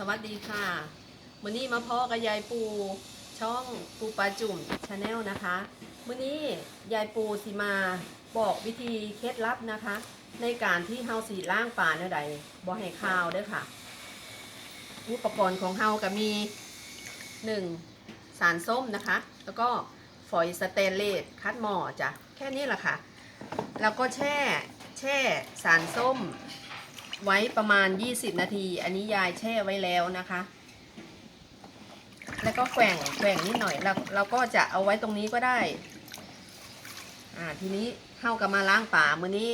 สวัสดีค่ะมื้อนี้มาพ่อกับยายปูช่องปูปลาจุ่มชาแนลนะคะมื้อนี้ยายปูสิมาบอกวิธีเคล็ดลับนะคะ ในการที่เฮาสีล่างปลาเนื้อใดบ่ให้ข้าวด้อค่ะ อุปกรณ์ของเฮาก็มี 1. สารส้มนะคะ แล้วก็ฝอยสเตนเลสคัดหม้อจ้ะแค่นี้แหละค่ะ แล้วก็แช่แช่สารส้ม ไว้ประมาณ 20 นาที อันนี้ยายแช่ไว้แล้วนะคะ แล้วก็แกว่งแกว่งนิดหน่อยเราเราก็จะเอาไว้ตรงนี้ก็ได้ อ่าทีนี้เข้ากับมาล้างป่ามือนี้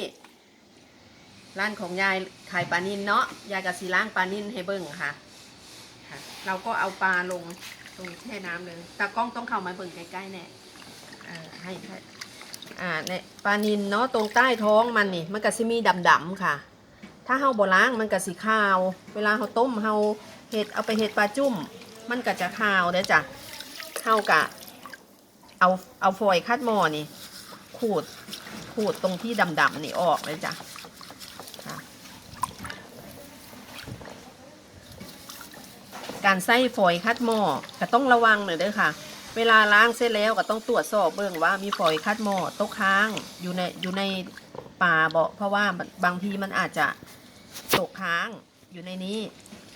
ร้านของยายขายปลานินเนาะยายกับสีล้างปลานินให้เบิ่งค่ะค่ะ เราก็เอาปลาลงตรงแช่น้ำเลยตากล้องต้องเข้ามาเบิ่งใกล้ๆแน่อ่าให้ให้อ่าเนี่ยปลานินเนาะตรงใต้ท้องมันนี่มันก็สิมีดำๆค่ะ ถ้าเฮาบ่ล้างมันก็สีขาว เวลาเฮาต้มเฮาเห็ดเอาไปเห็ดปลาจุ่ม มันก็จะขาวเด้จ้ะเฮากะเอาเอาฟอยคัดหม้อนี่ ขูดขูดตรงที่ดำๆนี่ออกเลยจ้ะค่ะการใส่ฟอยคัดหม้อก็ต้องระวังหน่อยเด้อค่ะ เวลาล้างเสร็จแล้วก็ต้องตรวจสอบเบิ่งว่ามีฟอยคัดหม้อตกค้างอยู่ในอยู่ในป่าบ่เพราะว่าบางทีมันอาจจะ ตกค้างอยู่ในนี้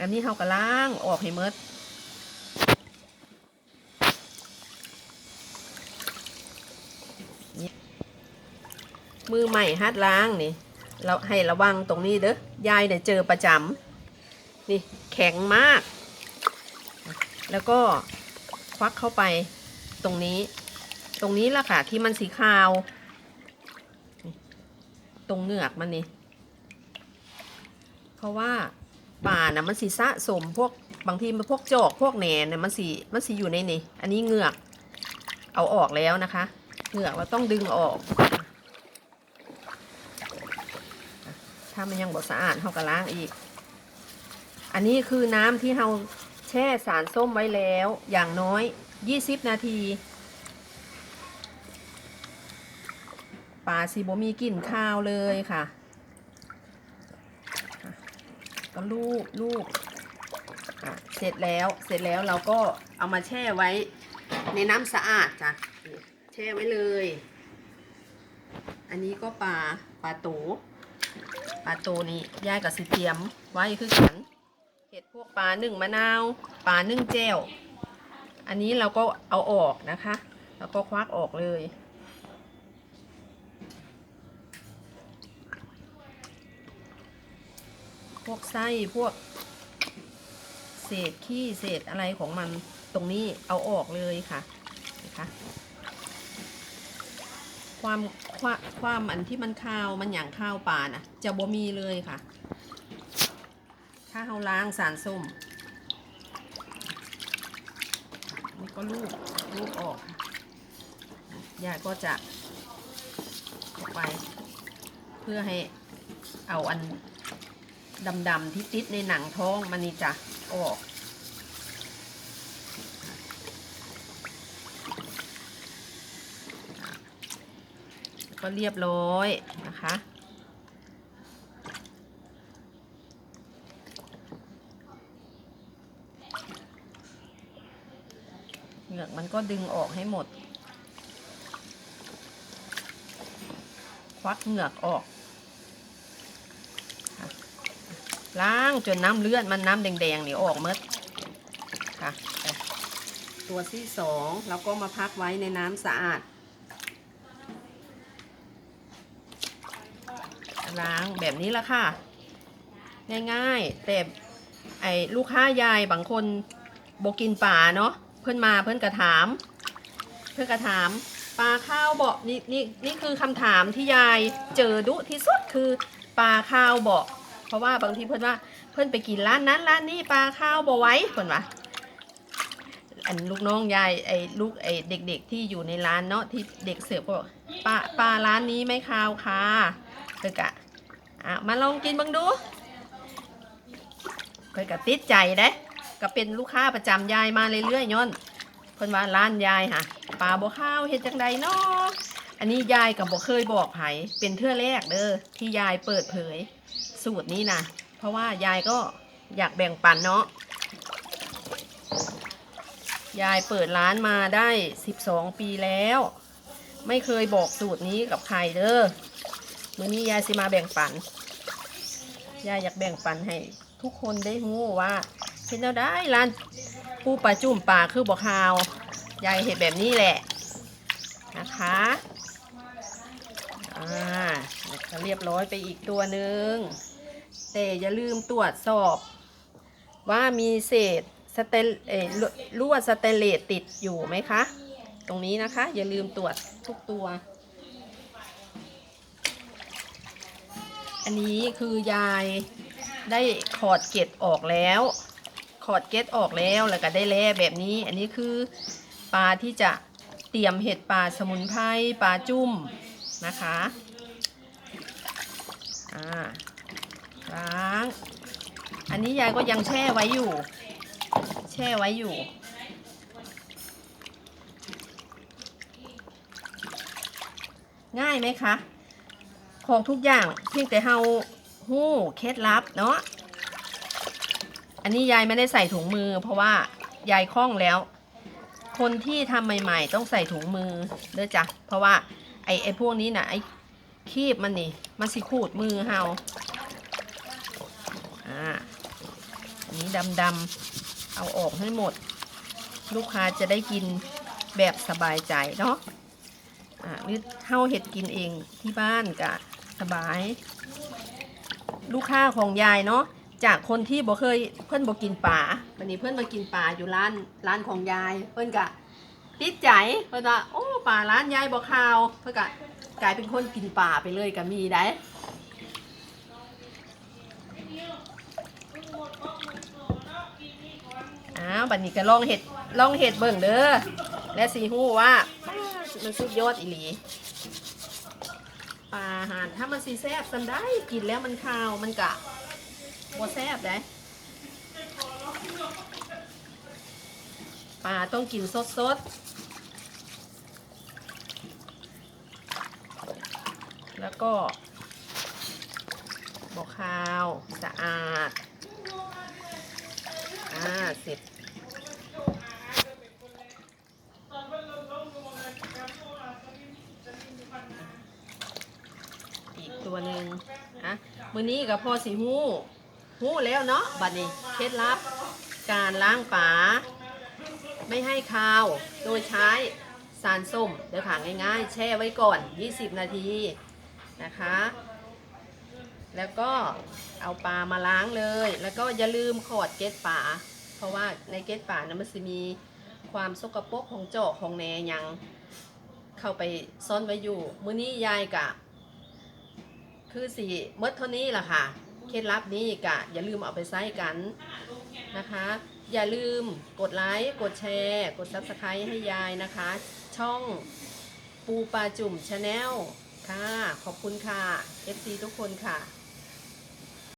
อันนี้เขาก็ล้างออกให้หมดมือใหม่ฮัดล้างนี่ เราให้ระวังตรงนี้เด้อยายเนี่ยเจอประจำนี่แข็งมาก แล้วก็ควักเข้าไปตรงนี้ ตรงนี้ละค่ะที่มันสีขาว ตรงเหงือกมันนี่ เพราะว่าป่านะมันสีสะสมพวกบางทีมันพวกจอกพวกแหนเนี่ยมันสีมันสีอยู่ในนี่ อันนี้เหงือก เอาออกแล้วนะคะ เหงือกเราต้องดึงออก ถ้ามันยังบดสะอาดเราก็ล้างอีก อันนี้คือน้ำที่เราแช่สารส้มไว้แล้วอย่างน้อย 20 นาทีปลาซีโบมีกลิ่นข้าวเลยค่ะ ก็ลูบลูบเสร็จแล้วเสร็จแล้วเราก็เอามาแช่ไว้ในน้ำสะอาดจ้ะแช่ไว้เลย อันนี้ก็ปลาปลาโตปลาโตนี่ย่ายกับสิเตียมไว้คือกันเห็ดพวกปลาหนึ่งมะนาวปลาหนึ่งแจ่วอันนี้เราก็เอาออกนะคะ แล้วก็ควักออกเลย วกไส้พวก เศษขี้เศษอะไรของมันตรงนี้เอาออกเลยค่ะนะคะความความความอันที่มันข้าวมันอย่างข้าวปลาน่ะ จะบ่มีเลยค่ะ ถ้าเราล้างสารส้มนี่ก็ลูบลูบออกค่ะยายก็จะออกไป เพื่อให้เอาอัน ดำๆที่ติดในหนังท้องมันนี่จะออกก็เรียบร้อยนะคะเหงือกมันก็ดึงออกให้หมด ควักเหงือกออกค่ะ ล้างจนน้ำเลือดมันน้ำแดงๆนี่ออกหมดค่ะไปตัวที่สองเราก็มาพักไว้ในน้ำสะอาด ล้างแบบนี้ละค่ะ ง่ายๆ แต่ไอ้ลูกค้ายายบางคนบกินป่าเนาะเพื่อนมาเพื่อนกระถาม เพื่อนกระถามปลาข้าวบอกนี่นี่นี่คือคำถามที่ยายเจอดุที่สุดคือปลาข้าวบอก เพราะว่าบางทีเพื่อนว่าเพื่อนไปกินร้านนั้นร้านนี้ปลาข้าวบอไว้เพื่อนว่าอันลูกน้องยายไอ้ลูกไอ้เด็ก ๆ ที่อยู่ในร้านเนาะที่เด็กเสิร์ฟก็บอกปลาปลาร้านนี้ไม่ข้าวค่ะเพื่อกะอะมาลองกินเบังดูเพื่อกะติดใจเด้ก็เป็นลูกค้าประจำยายมาเรื่อยๆย้อนเพิ่นว่าร้านยายค่ะปลาบ่ข้าวเฮ็ดจังใดเนาะอันนี้ยายกับบ่เคยบอกไผเป็นเทื่อแรกเด้อที่ยายเปิดเผย สูตรนี้นะเพราะว่ายายก็อยากแบ่งปันเนาะยายเปิดร้านมาได้ 12 ปีแล้ว ไม่เคยบอกสูตรนี้กับใครเด้อมื้อนี้ยายสิมาแบ่งปันยายอยากแบ่งปันให้ทุกคนได้รู้ว่าเป็นแล้วได้ร้านปูปลาจุ่มปลาคือบอกฮาวยายเห็นแบบนี้แหละนะคะอ่าก็เรียบร้อยไปอีกตัวหนึ่ง แต่อย่าลืมตรวจสอบ ว่ามีเศษสเตนเอลวดสเตเลสติดอยู่ไหมคะ ตรงนี้นะคะ อย่าลืมตรวจทุกตัว อันนี้คือยายได้ขอดเกล็ดออกแล้วขอดเกล็ดออกแล้วแล้วก็ได้แล่แบบนี้ อันนี้คือปลาที่จะเตรียมเห็ดปลาสมุนไพรปลาจุ่มนะคะ อ่า ล้าง อันนี้ยายก็ยังแช่ไว้อยู่ แช่ไว้อยู่ ง่ายไหมคะ ของทุกอย่างเพียงแต่เฮาหู้เคล็ดลับเนาะ อันนี้ยายไม่ได้ใส่ถุงมือ เพราะว่ายายคล่องแล้ว คนที่ทำใหม่ ๆ ต้องใส่ถุงมือเด้อจ้ะ เพราะว่าไอ้ไอ้พวกนี้นะไอ้คีบมันนี่มันสิขูดมือเฮา อ่าอันนี้ดำๆเอาออกให้หมด ลูกค้าจะได้กินแบบสบายใจเนาะอ่าหรือเฮาเห็ดกินเองที่บ้านก็สบาย ลูกค้าของยายเนาะจากคนที่บ่เคยเพื่อนบ่กินป่าวันนี้เพื่อนมากินป่าอยู่ร้านร้านของยาย เพื่อนกะติดใจเพื่อนว่าโอ้ป่าร้านยายบ่ขาว เพื่อนกะกลายเป็นคนกินป่าไปเลยก็มีได้าวบัดนี้ก็ลองเห็ดลองเห็ดเบิ่งเด้อและสีหูว่ามันสุดยอดอีหลีปลาหารถ้ามันสีแซ่บสันได้กินแล้วมันคาวมันกะบ่แซ่บได้ปลาต้องกินสดสดแล้วก็บอกคาว สะอาด อ่าเสร็จ ตัวหนึ่งอะมือนี้กับพ่อสีหูหูแล้วเนาะบัดนี้เคล็ดลับ การล้างฝา ไม่ให้คาว โดยใช้สารส้มเดี๋ยวค่ะง่ายๆ แช่ไว้ก่อน 20 นาทีนะคะ แล้วก็เอาปลามาล้างเลย แล้วก็อย่าลืมขอดเกล็ดปลาเพราะว่าในเกล็ดปลานะมันจะมีความสกปรกของเจาะของแหนยังเข้าไปซ่อนไว้อยู่ มื้อนี้ยายกะ คือสีเมดเท่านี้ล่ะค่ะ เคล็ดลับนี้กะอย่าลืมเอาไปใช้กันนะคะ อย่าลืมกดไลค์กดแชร์ กดซับสไครต์ให้ยายนะคะ ช่องปูปลาจุ่มชาแนลค่ะ ขอบคุณค่ะ FC ทุกคนค่ะ